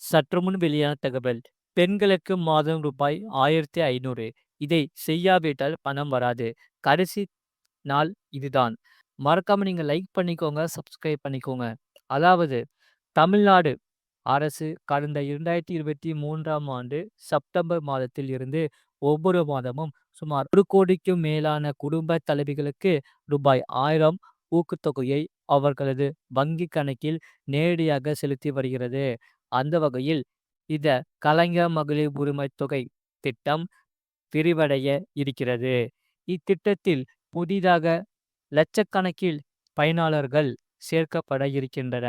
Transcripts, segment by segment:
சற்றுமுன் வெளியான தகவல் பெண்களுக்கு மாதம் ரூபாய் ஆயிரத்தி ஐநூறு. இதை செய்யாவிட்டால் பணம் வராது. கடைசி நாள் இதுதான். மறக்காம நீங்க லைக் பண்ணிக்கோங்க சப்ஸ்கிரைப் பண்ணிக்கோங்க. அதாவது தமிழ்நாடு அரசு கடந்த இரண்டாயிரத்தி இருபத்தி மூன்றாம் ஆண்டு செப்டம்பர் மாதத்தில் இருந்து ஒவ்வொரு மாதமும் சுமார் ஒரு கோடிக்கும் மேலான குடும்ப தலைவிகளுக்கு ரூபாய் ஆயிரம் ஊக்கத்தொகையை அவர்களது வங்கி கணக்கில் நேரடியாக செலுத்தி வருகிறது. அந்த வகையில் இத கலைஞர் மகளிர் உரிமை தொகை திட்டம் விரிவடைய இருக்கிறது. இத்திட்டத்தில் புதிதாக லட்சக்கணக்கில் பயனாளர்கள் சேர்க்கப்பட இருக்கின்றன.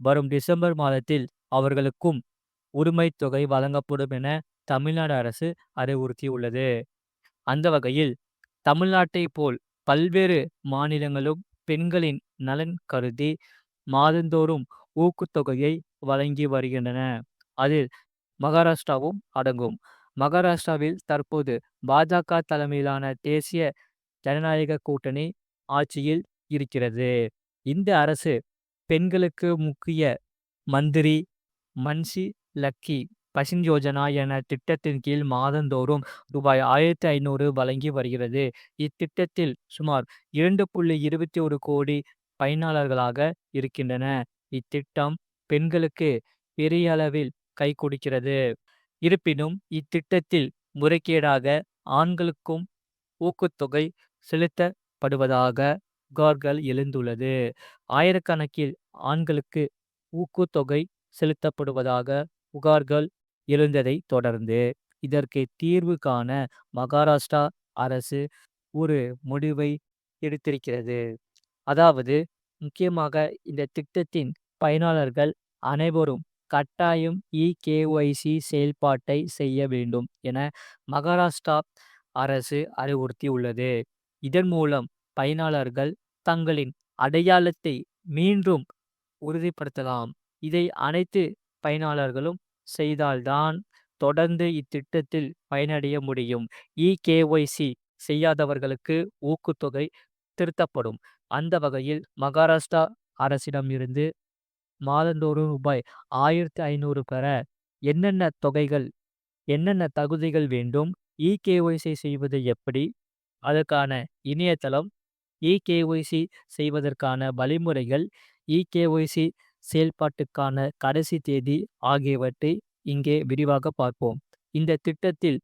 வரும் டிசம்பர் மாதத்தில் அவர்களுக்கும் உரிமை தொகை வழங்கப்படும் என தமிழ்நாடு அரசு அறிவுறுத்தியுள்ளது. அந்த வகையில் தமிழ்நாட்டை போல் பல்வேறு மாநிலங்களும் பெண்களின் நலன் கருதி மாதந்தோறும் ஊக்கத்தொகையை வழங்கி வருகின்றன. அதில் மகாராஷ்டிராவும் அடங்கும். மகாராஷ்டிராவில் தற்போது பாஜக தலைமையிலான தேசிய ஜனநாயக கூட்டணி ஆட்சியில் இருக்கிறது. இந்த அரசு பெண்களுக்கு முக்கிய மந்திரி மன்சி லக்கி பசின் யோஜனா என திட்டத்தின் கீழ் மாதந்தோறும் ரூபாய் ஆயிரத்தி ஐநூறு வழங்கி வருகிறது. இத்திட்டத்தில் சுமார் இரண்டு புள்ளி இருபத்தி ஒரு கோடி பயனாளர்களாக இருக்கின்றன. இத்திட்டம் பெண்களுக்கு பெரிய அளவில் கை கொடுக்கிறது. இருப்பினும் இத்திட்டத்தில் முறைகேடாக ஆண்களுக்கும் ஊக்கத்தொகை செலுத்தப்படுவதாக புகார்கள் எழுந்துள்ளது. ஆயிரக்கணக்கில் ஆண்களுக்கு ஊக்கத்தொகை செலுத்தப்படுவதாக புகார்கள் எழுந்ததை தொடர்ந்து இதற்கு தீர்வு காண மகாராஷ்டிரா அரசு ஒரு முடிவை எடுத்திருக்கிறது. அதாவது முக்கியமாக இந்த திட்டத்தின் பயனாளர்கள் அனைவரும் கட்டாயம் இகேஒய்சி செயல்பாட்டை செய்ய வேண்டும் என மகாராஷ்டிரா அரசு அறிவுறுத்தியுள்ளது. இதன் மூலம் பயனாளர்கள் தங்களின் அடையாளத்தை மீண்டும் உறுதிப்படுத்தலாம். இதை அனைத்து பயனாளர்களும் செய்தால்தான் தொடர்ந்து இத்திட்டத்தில் பயனடைய முடியும். இகேஒய்சி செய்யாதவர்களுக்கு ஊக்கத்தொகை திருத்தப்படும். அந்த வகையில் மகாராஷ்டிரா அரசிடம் இருந்து மாதந்தோறும் ரூபாய் ஆயிரத்தி ஐநூறு பெற என்னென்ன தொகைகள் என்னென்ன தகுதிகள் வேண்டும் இகேஒய்சி செய்வது எப்படி அதற்கான இணையதளம் இகேஒய்சி செய்வதற்கான வழிமுறைகள் இகேஒய்சி செயல்பாட்டுக்கான கடைசி தேதி ஆகியவற்றை இங்கே விரிவாக பார்ப்போம். இந்த திட்டத்தில்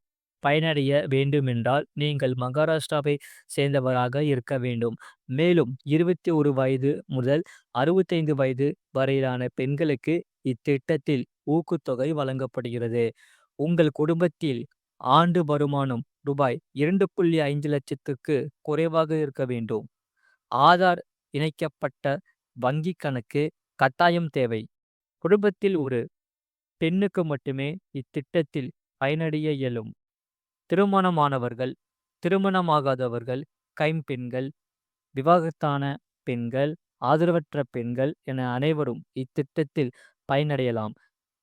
பயனடைய வேண்டுமென்றால் நீங்கள் மகாராஷ்டிராவை சேர்ந்தவராக இருக்க வேண்டும். மேலும் இருபத்தி ஒரு வயது முதல் அறுபத்தைந்து வயது வரையிலான பெண்களுக்கு இத்திட்டத்தில் ஊக்குத்தொகை வழங்கப்படுகிறது. உங்கள் குடும்பத்தில் ஆண்டு வருமானம் ரூபாய் இரண்டு புள்ளி ஐந்து லட்சத்துக்கு குறைவாக இருக்க வேண்டும். ஆதார் இணைக்கப்பட்ட வங்கி கணக்கு கட்டாயம் தேவை. குடும்பத்தில் ஒரு பெண்ணுக்கு மட்டுமே இத்திட்டத்தில் பயனடைய இயலும். திருமணமானவர்கள் திருமணமாகாதவர்கள் கைம்பெண்கள் விவாகத்தான பெண்கள் ஆதரவற்ற பெண்கள் என அனைவரும் இத்திட்டத்தில் பயனடையலாம்.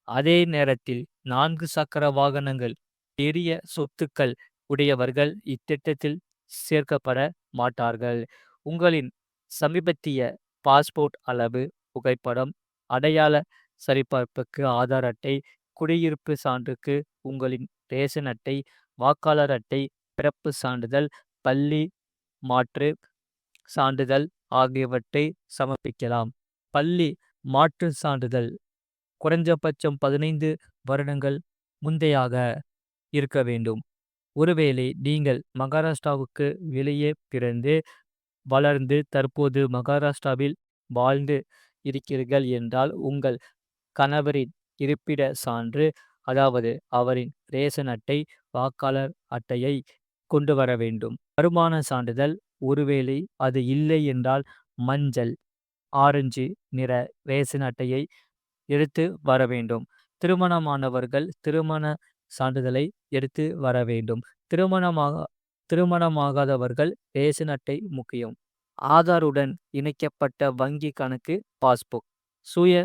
அதே நேரத்தில் நான்கு சக்கர வாகனங்கள் பெரிய சொத்துக்கள் உடையவர்கள் இத்திட்டத்தில் சேர்க்கப்பட மாட்டார்கள். உங்களின் சமீபத்திய பாஸ்போர்ட் அளவு புகைப்படம் அடையாள சரிபார்ப்புக்கு ஆதார் அட்டை குடியிருப்பு சான்றுக்கு உங்களின் ரேஷன் அட்டை வாக்காளர் அட்டை பிறப்பு சான்றிதழ் பள்ளி மாற்று சான்றிதழ் ஆகியவற்றை சமர்ப்பிக்கலாம். பள்ளி மாற்று சான்றிதழ் குறைஞ்சபட்சம் பதினைந்து வருடங்கள் முந்தையாக இருக்க வேண்டும். ஒருவேளை நீங்கள் மகாராஷ்டிராவுக்கு வெளியே பிறந்து வளர்ந்து தற்போது மகாராஷ்டிராவில் வாழ்ந்து இருக்கிறீர்கள் என்றால் உங்கள் கணவரின் இருப்பிட சான்று அதாவது அவரின் ரேஷன் அட்டை வாக்காளர் அட்டையை கொண்டு வர வேண்டும். வருமான சான்றிதழ் ஒருவேளை அது இல்லை என்றால் மஞ்சள் ஆரஞ்சு நிற ரேஷன் அட்டையை எடுத்து வர வேண்டும். திருமணமானவர்கள் திருமண சான்றிதழை எடுத்து வர வேண்டும். திருமணமாக திருமணமாகாதவர்கள் ரேஷன் அட்டை முக்கியம். ஆதாருடன் இணைக்கப்பட்ட வங்கி கணக்கு பாஸ்புக். சுய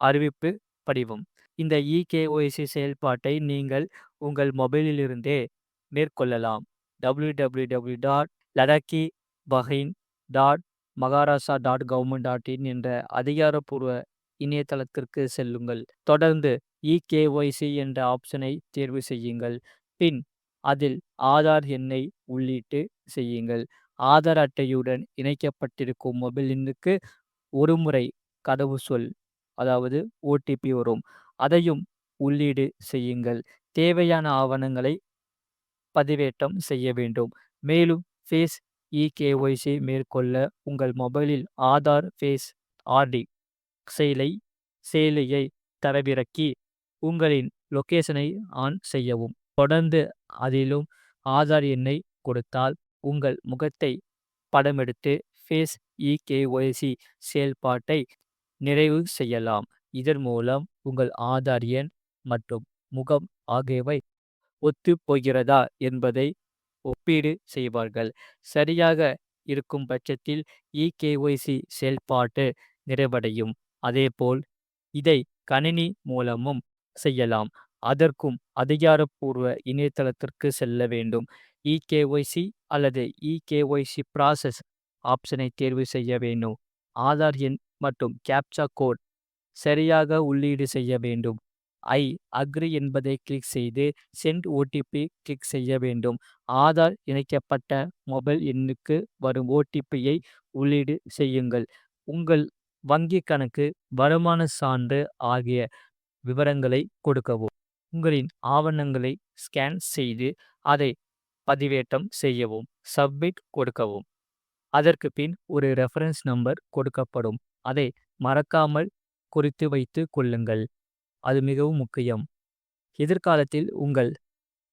அறிவிப்பு படிவம். இந்த இகேஒய்சி செயல்பாட்டை நீங்கள் உங்கள் மொபைலிலிருந்தே மேற்கொள்ளலாம் W W W dot Ladki Bahin dot Maharashtra dot government dot in என்ற அதிகாரப்பூர்வ இணையதளத்திற்கு செல்லுங்கள். தொடர்ந்து இகேஒய்சி என்ற ஆப்ஷனை தேர்வு செய்யுங்கள். பின் அதில் ஆதார் எண்ணை உள்ளீட்டு செய்யுங்கள். ஆதார் அட்டையுடன் இணைக்கப்பட்டிருக்கும் மொபைல் எண்ணுக்கு ஒருமுறை கடவுச்சொல் அதாவது ஓ.டி.பி வரும். அதையும் உள்ளீடு செய்யுங்கள். தேவையான ஆவணங்களை பதிவேற்றம் செய்ய வேண்டும். மேலும் ஃபேஸ் இகேஒய்சி மேற்கொள்ள உங்கள் மொபைலில் ஆதார் ஃபேஸ் ஆர்.டி செயலை செயலியை தரவிறக்கி உங்களின் லொக்கேஷனை ஆன் செய்யவும். தொடர்ந்து அதிலும் ஆதார் எண்ணை கொடுத்தால் உங்கள் முகத்தை படமெடுத்து ஃபேஸ் இகேஒய்சி செயல்பாட்டை நிறைவு செய்யலாம். இதன் மூலம் உங்கள் ஆதார் எண் மற்றும் முகம் ஆகியவை ஒத்துப்போகிறதா என்பதை ஒப்பீடு செய்வார்கள். சரியாக இருக்கும் பட்சத்தில் இகேஒய்சி செயல்பாட்டு நிறைவடையும். அதேபோல் இதை கணினி மூலமும் செய்யலாம். அதற்கும் அதிகாரப்பூர்வ இணையதளத்திற்கு செல்ல வேண்டும். இகேஒய்சி அல்லது இகேஒய்சி ப்ராசஸ் ஆப்ஷனை தேர்வு செய்ய வேண்டும். ஆதார் எண் மற்றும் கேப்சா கோட் சரியாக உள்ளீடு செய்ய வேண்டும். ஐ அக்ரி என்பதை கிளிக் செய்து சென்ட் ஓ.டி.பி கிளிக் செய்ய வேண்டும். ஆதார் இணைக்கப்பட்ட மொபைல் எண்ணுக்கு வரும் ஓ.டி.பியை உள்ளீடு செய்யுங்கள். உங்கள் வங்கிக் கணக்கு, வருமான சான்று ஆகிய விவரங்களை கொடுக்கவும். உங்களின் ஆவணங்களை ஸ்கேன் செய்து அதை பதிவேற்றம் செய்யவும். சப்மிட் கொடுக்கவும். அதற்கு பின் ஒரு ரெஃபரன்ஸ் நம்பர் கொடுக்கப்படும். அதை மறக்காமல் குறித்து வைத்து கொள்ளுங்கள். அது மிகவும் முக்கியம். எதிர்காலத்தில் உங்கள்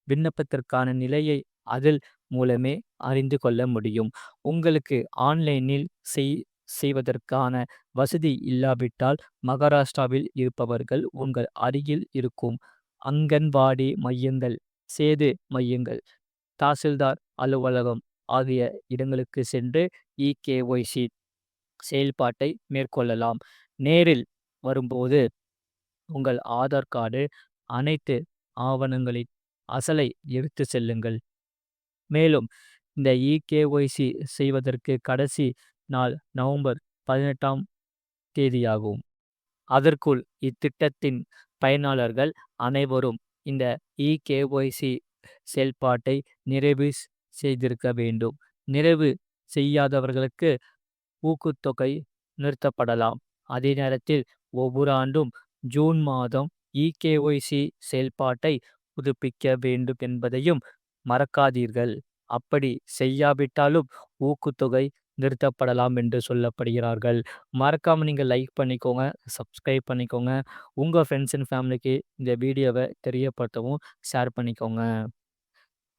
விண்ணப்பத்திற்கான நிலையை அதில் மூலமே அறிந்து கொள்ள முடியும். உங்களுக்கு ஆன்லைனில் செய் செய்வதற்கான வசதி இல்லாவிட்டால் மகாராஷ்டிராவில் இருப்பவர்கள் உங்கள் அருகில் இருக்கும் அங்கன்வாடி மையங்கள், சேது மையங்கள், தாசில்தார் அலுவலகம் ஆகிய இடங்களுக்கு சென்று இகேஒய்சி செயல்பாட்டை மேற்கொள்ளலாம். நேரில் வரும்போது உங்கள் ஆதார் கார்டு, அனைத்து ஆவணங்களின் அசலை எடுத்து செல்லுங்கள். மேலும் இந்த இகேஒய்சி செய்வதற்கு கடைசி நாள் நவம்பர் பதினெட்டாம் தேதியாகும். அதற்குள் இத்திட்டத்தின் பயனாளர்கள் அனைவரும் இந்த இகேஒய்சி செயல்பாட்டை நிறைவு செய்திருக்க வேண்டும். நிறைவு செய்யாதவர்களுக்கு ஊக்குத்தொகை நிறுத்தப்படலாம். அதே நேரத்தில் ஒவ்வொரு ஆண்டும் ஜூன் மாதம் இகேஒய்சி செயல்பாட்டை புதுப்பிக்க வேண்டும் என்பதையும் மறக்காதீர்கள். அப்படி செய்யாவிட்டாலும் ஊக்குத்தொகை நிறுத்தப்படலாம் என்று சொல்லப்படுகிறார்கள். மறக்காமல் நீங்கள் லைக் பண்ணிக்கோங்க. சப்ஸ்கிரைப் பண்ணிக்கோங்க. உங்கள் ஃப்ரெண்ட்ஸ் அண்ட் ஃபேமிலிக்கு இந்த வீடியோவை தெரியப்படுத்தவும், ஷேர் பண்ணிக்கோங்க.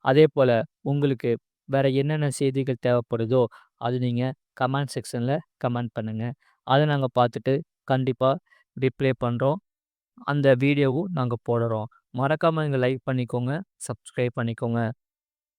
அதே போல் உங்களுக்கு வேற என்னென்ன செய்திகள் தேவைப்படுதோ அது நீங்கள் கமெண்ட் செக்ஷனில் கமெண்ட் பண்ணுங்கள் அதை நாங்கள் பார்த்துட்டு கண்டிப்பாக ரிப்ளை பண்ணுறோம் அந்த வீடியோவும் நாங்கள் போடுறோம். மறக்காமல் நீங்க லைக் பண்ணிக்கோங்க. சப்ஸ்கிரைப் பண்ணிக்கோங்க.